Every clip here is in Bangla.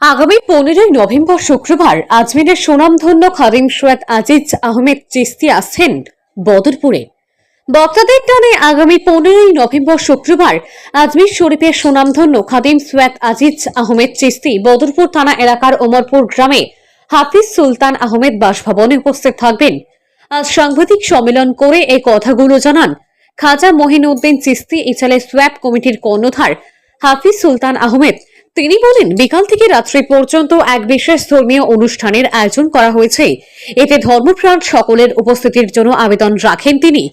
আগামী পনেরোই নভেম্বর শুক্রবার আজমিরের সুনামধন্য খাদিম সৈয়দ আজিজ আহমেদ চিস্তি আসছেন বদরপুরে। বক্তাদের টানে আগামী পনেরোই নভেম্বর শুক্রবার আজমির শরীফের সুনামধন্য খাদিম সৈয়দ আজিজ আহমেদ চিস্তি বদরপুর থানা এলাকার ওমরপুর গ্রামে হাফিজ সুলতান আহমেদ বাসভবনে উপস্থিত থাকবেন। আজ সাংবাদিক সম্মেলন করে এই কথাগুলো জানান খাজা মহিনুদ্দিন চিস্তি ইচালে সোয়াপ কমিটির কর্ণধার হাফিজ সুলতান আহমেদ। তিনি বলেন, বিকাল থেকে রাত্রি পর্যন্ত এক বিশেষ ধর্মীয় অনুষ্ঠানের আয়োজন করা হয়েছে। এতে ধর্মপ্রাণ সকলের উপস্থিতির জন্য আবেদন রাখেন তিনি।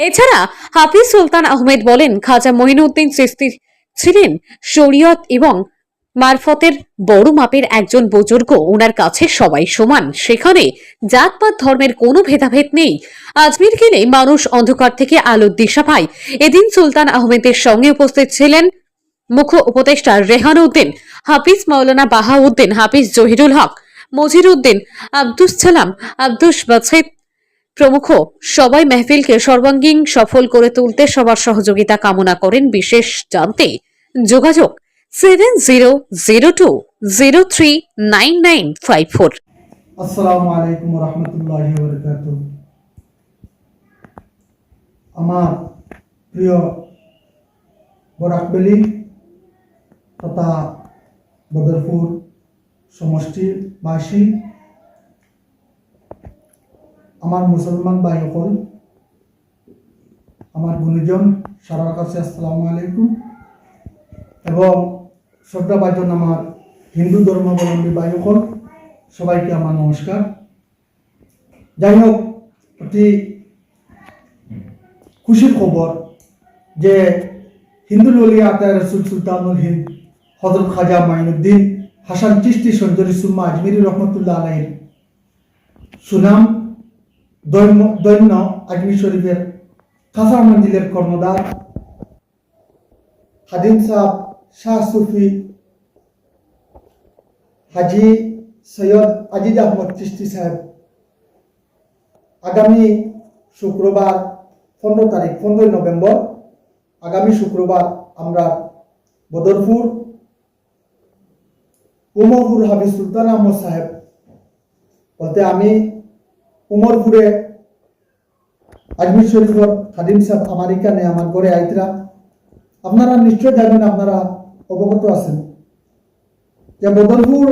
এছাড়া হাফিজ সুলতান আহমেদ বলেন, খাজা মহিনুদ্দিন চিস্তি ছিলেন শরীয়ত এবং মারফতের বড় মাপের একজন বুজুর্গ ওনার কাছে সবাই সমান। সেখানে জাতপাত ধর্মের কোনো ভেদাভেদ নেই। আজমির গেলে মানুষ অন্ধকার থেকে আলোর দিশা পায়। এদিন সুলতান আহমেদের সঙ্গে উপস্থিত ছিলেন মুখ্য উপদেষ্টা রেহান উদ্দিন, হাফিজ মাওলানা বাহাউদ্দিন, হাফিজ জহিরুল হক, মজির উদ্দিন, আব্দুস সালাম, আব্দুস বাছিদ প্রমুখ। সবাই মেহফিলকে সর্বাঙ্গীন, সফল করে তুলতে সবার সহযোগিতা কামনা করেন। বিশেষ জানতে যোগাযোগ seven zero zero two zero three nine nine five four আসসালামু আলাইকুম রহমতুল্লাহ আমার প্রিয় বরাকবেলি তথা বদরপুর সমষ্টির বাসী। আমার মুসলমান ভাই সকল আমার গুণীজন সবার কাছে আসসালামু আলাইকুম। এবং শ্রদ্ধাভাজন আমার হিন্দু ধর্মাবলম্বী ভাই সকল সবাইকে আমার নমস্কার। যাই হোক, অতি খুশির খবর যে হিন্দু ললিয়া আতায় রসুল সুলতানুল হিন্দ হজরত খাজা মাইনুদ্দিন হাসান চিস্তি সঞ্জরি সুম্মা আজমিরি রহমতুল্লাহ আলাইহির সুনাম দৈন্য আজমির শরীফের খাসা মঞ্জিলের কর্ণধার। হাদিম সাহ শাহ সুফি হাজি সৈয়দ আজিজ আহমদ চিস্তি সাহেব। আগামী শুক্রবার পনেরো তারিখ, পনেরোই নভেম্বর, আগামী শুক্রবার আমরা বদরপুর উমরপুর হাবিজ সুলতান আহমদ সাহেব। বলতে আমি উমরপুরে আজমির শরীফর খাদিম সাহেব আমার এখানে আমার ঘরে আইতরা। আপনারা নিশ্চয় জানেন, আপনারা অবগত আছেন যে বদরপুর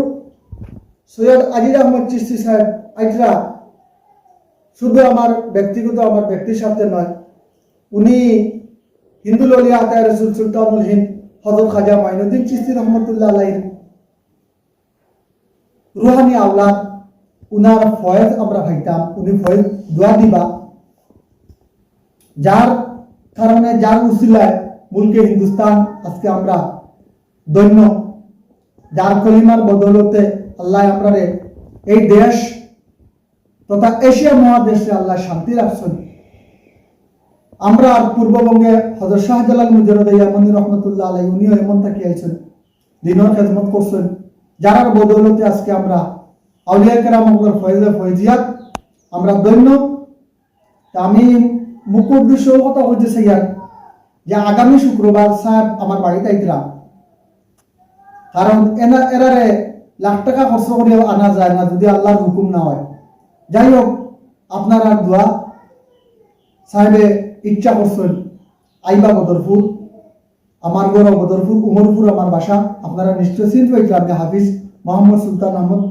সৈয়দ আজিজ আহমদ চিস্তি সাহেব আইতরা শুধু আমার ব্যক্তিগত, আমার ব্যক্তির স্বার্থে নয়, উনি হিন্দু ললিয়া আতায় রসুল সুলতানুল হিন্দ হজরত খাজা মাইনুদ্দিন চিস্তি রহমতুল্লাহ আলাইহির রুহানি আওলাদ উনার ফয়েজ আমরা ভাইতাম, উনি ফয়েজ দোয়া দিবা। যার কারণে, যার উসিলায় মুলকে হিন্দুস্তান আজকে আমরা দৈন্য যার কলিমার বদলতে আল্লাহ আমরা এই দেশ তথা এশিয়া মহাদেশে আল্লাহ শান্তি রাখছেন। আমরা আর পূর্ববঙ্গে হজর শাহজালাল মুজরদাইয়ামনি রহমতুল্লাহ আলাই উনিও এমন থাকি আইছেন দিনের খেদমত করছেন। যারার বদৌলতে আজকে আমরা আউলিয়া কেরাম ফয়েজে ফয়েজিয়াত, আমরা দৈন্য আমি মুখ্য উদ্দেশ্য কথা হইতেছে ইয়ার যে আগামী শুক্রবার সাহেব আমার বাড়িতে আইতরাম কারণ এনা এরারে লাখ টাকা খরচ করিও আনা যায় না যদি আল্লাহর হুকুম না হয়। যাই হোক আপনার আর দোয়া, সাহেবে ইচ্ছা করছেন, আইবা বদরপুর। আমার গড় বদরপুর, উমরপুর আমার বাসা। আপনারা নিশ্চয় চিনতে পাইছেন আমি হাফিজ মোহাম্মদ সুলতান আহমদ।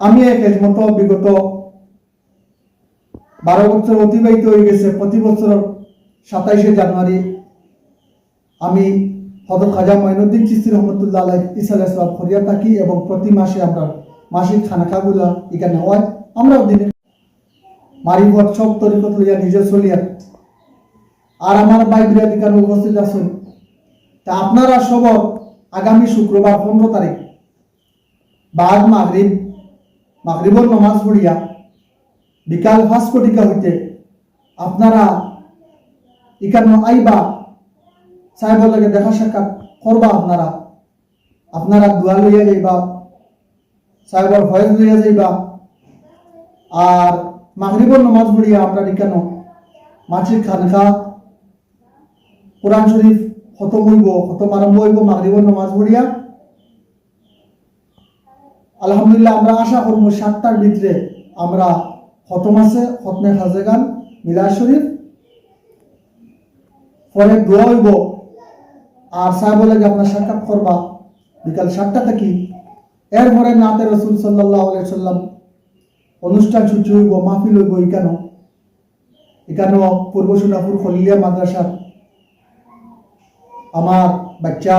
আমি এক মতো বিগত বারো বছর অতিবাহিত হয়ে গেছে। প্রতি বছর সাতাইশে জানুয়ারি আমি হজরত খাজা মঈনুদ্দিন চিস্তি রহমতুল্লাহ আলাই ইসাল ইসলাম ফরিয়া থাকি এবং প্রতি মাসে আমরা মাসিক খানাখাগুলা এখানে হয়। আমরাও দিনে মারিফত সব তরিকত লইয়া নিজে চলিয়া আর আমার বিরাট এখানে উপস্থিত আছেন। তা আপনারা সব আগামী শুক্রবার পনেরো তারিখ, বাদ মাগরিব, মাগরিবর নমাজ পড়িয়া বিকাল পাঁচ কোটিকা হইতে আপনারা এখানে আইবা সাহেবের লাগে দেখা সাক্ষাৎ করবা আপনারা। আপনারা দোয়া লইয়া যাইবা, সাহেবের ভয়েস লইয়া যাইবা। আর মাগরিবর নমাজ পড়িয়া আমরা এখানে মাছির খানখা কোরআন শরীফ খতম হইব, খতম আরম্ভ হইব, মাগরিবর নমাজ পড়িয়া। আলহামদুলিল্লাহ, আমরা আশা করব সাতটার ভিতরে আমরা খতম আছে, খতমে খাজেগান মিলাদ শরীফ। পরে দোয়া হইব। আর সাহেব যে, আপনার সাক্ষাৎ করবা বিকাল সাতটা থেকে। এরপরে নাতে রসুল সাল্লাহ সাল্লাম অনুষ্ঠান সূচি হইব, মাহফিল হইব এখানেও। পূর্ব সোনাপুর খলিলিয়া মাদ্রাসার আমার বাচ্চা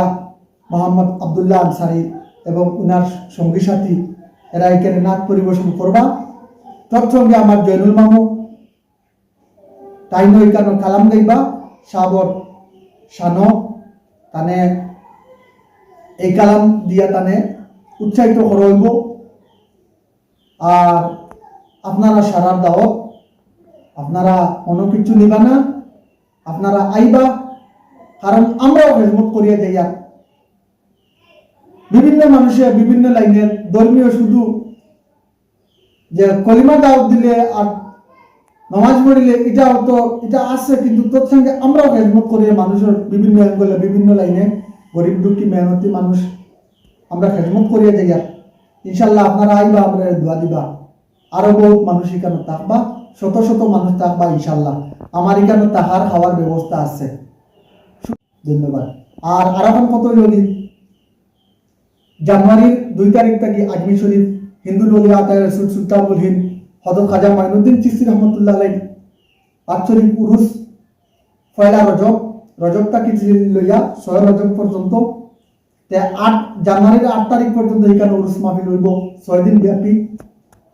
মোহাম্মদ আবদুল্লাহ আনসারি এবং উনার সঙ্গী সাথী, এরা এখানে নাচ পরিবেশন করবা। তৎসঙ্গে আমার জয়নুল মামু, তাই নই কেন কালাম গাইবা, সাবর শানো তানে এই কালাম দিয়া তানে উৎসাহিত করইব আর আপনারা সারার দাওয়াত, আপনারা কোনো কিছু নিবা না, আপনারা আইবা। কারণ আমরাও হেজমত করিয়া যাইয়া বিভিন্ন মানুষের বিভিন্ন লাইনের ধর্মীয় শুধু যে কলিমা দাওয়াত দিলে আর নামাজ পড়িলে এটা তো, এটা আছে, কিন্তু তোর সঙ্গে আমরাও হেজমত করি মানুষের বিভিন্ন অ্যাঙ্গলে, বিভিন্ন লাইনে গরিব দুঃখী, মেহনতি মানুষ আমরা হেজমত করিয়া যাই ইনশাল্লাহ আপনারা আইবা, আমরা দোয়া দিবা। আরও বহুত মানুষ এখানে থাকবা, শত শত মানুষ থাকবা ইনশাল্লাহ আমার এখানে তাহার খাওয়ার ব্যবস্থা আছে। ধন্যবাদ। আর আর এখন কত যদি জানুয়ারির দুই তারিখ থেকে আজমির শরীফ হিন্দু ললিয়া আতায় রসুল সুলতানুল হিন্দ, হজরত খাজা মাইনুদ্দিন চিস্তি রহমতুল্লাহ আলাই আটচরিক উরুস, পয়লা রজব, রজবটা কি লইয়া? ছয় রজব পর্যন্ত। আট, জানুয়ারির আট তারিখ পর্যন্ত এখানে উরুস মাহফিল হইব, ছয় দিন ব্যাপী।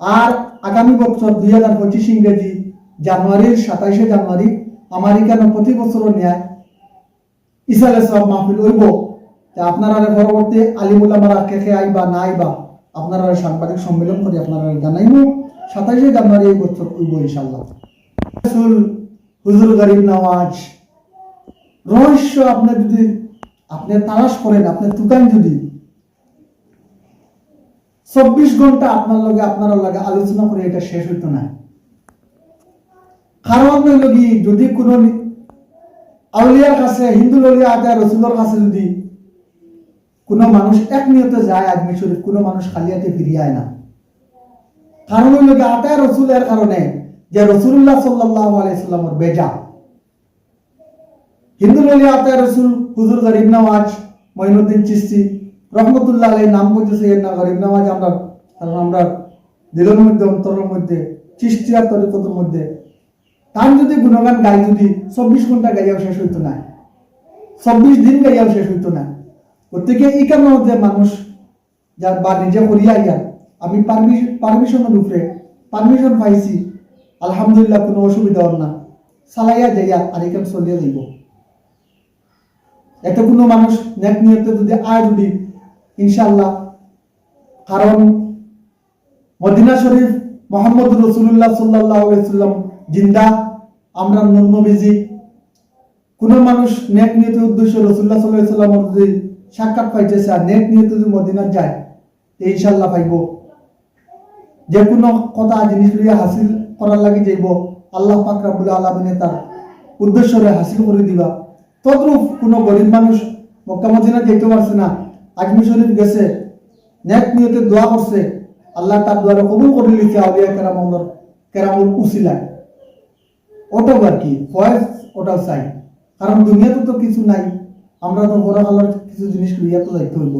আর আগামী বছর দুই হাজার পঁচিশ ইংরেজি জানুয়ারির সাতাইশে জানুয়ারি, আমার এখানে প্রতি বছর ন্যায় ইসালে সব মাহফিল হইব। আপনারা পরবর্তী আইবা, না আইবা, আপনারা সাংবাদিক সম্মেলন করে আপনারা জানাইব। সাতাইশে জানুয়ারি এই বছর হইব ইনশাল্লাহ হুজুর গরিব নওয়াজ, রহস্য আপনি যদি আপনি তালাশ করেন দোকান যদি, চব্বিশ ঘণ্টা আপনার লগে আপনার লগে আলোচনা করে এটা শেষ হইতো না। কারণ যদি কোনো আউলিয়ার কাছে হিন্দু ললিয়া আদায় রসুলের কাছে যদি কোনো মানুষ এক নিয়তে যায় আজমি শরীফ, কোনো মানুষ খালিয়াতে ফিরিয়ে আয় না। কারণ হইল কি আতায় রসুলের কারণে যে রসুল্লাহ সাল্লাহ আলাইসাল্লামর বেজা। হিন্দু ললিয়া আতায় রসুল হুজুর গরিব নওয়াজ, মঈনুদ্দিন চিস্তি রহমতুল্লাহ আলাই নাম করতেছে এর না গরিব নওয়াজ আমরা আমরা দিলের মধ্যে, অন্তরের মধ্যে চিস্তিয়ার তরিকতের মধ্যে তার যদি গুণগান গাই যদি, চব্বিশ ঘণ্টা গাইয়াও শেষ হইতো না। চব্বিশ দিন গাইয়াও শেষ হইতো না। প্রত্যেকে এই কারণে মধ্যে মানুষ যার বা নিজে করিয়া ইয়ার আমি পারমিশনের উপরে পারমিশন পাইছি, আলহামদুলিল্লাহ কোনো অসুবিধা না। চালাইয়া যাইয়া আর এখানে চলিয়া যাইব এত কোনো মানুষ নেক নিয়তে যদি আয় যদি ইনশাল্লাহ কারণ মদিনা শরীফ মোহাম্মদ রসুল্লাহ সাল্লাহ সাল্লাম জিন্দা, আমরা নূর নবীজি কোনো মানুষ নেক নিয়তের উদ্দেশ্য রসুল্লাহ সাল্লাহ সাল্লাম যদি সাক্ষাৎ পাইতেছে আর নেক নিয়তে যদি মদিনার যায় ইনশাল্লাহ পাইব। যে কোনো কথা, জিনিস লইয়া হাসিল করার লাগি যাইব, আল্লাহ পাক রাবুল আলমিনে তার উদ্দেশ্যরে হাসিল করে দিবা। তদ্রূপ কোনো গরিব মানুষ মক্কা মদিনা যেতে পারছে না, আজমি শরীফ গেছে নেক নিয়তে দোয়া করছে, আল্লাহ তার দোয়ারে কবুল করে লিখে আউলিয়া কেরামর কেরামুল উসিলায়। ওটাও আর কি? ফয়েস ওটাও চাই। কারণ দুনিয়াতে তো কিছু নাই। আমরা তো বড় আলোর কিছু জিনিস লইয়া তো যাইতে হইব।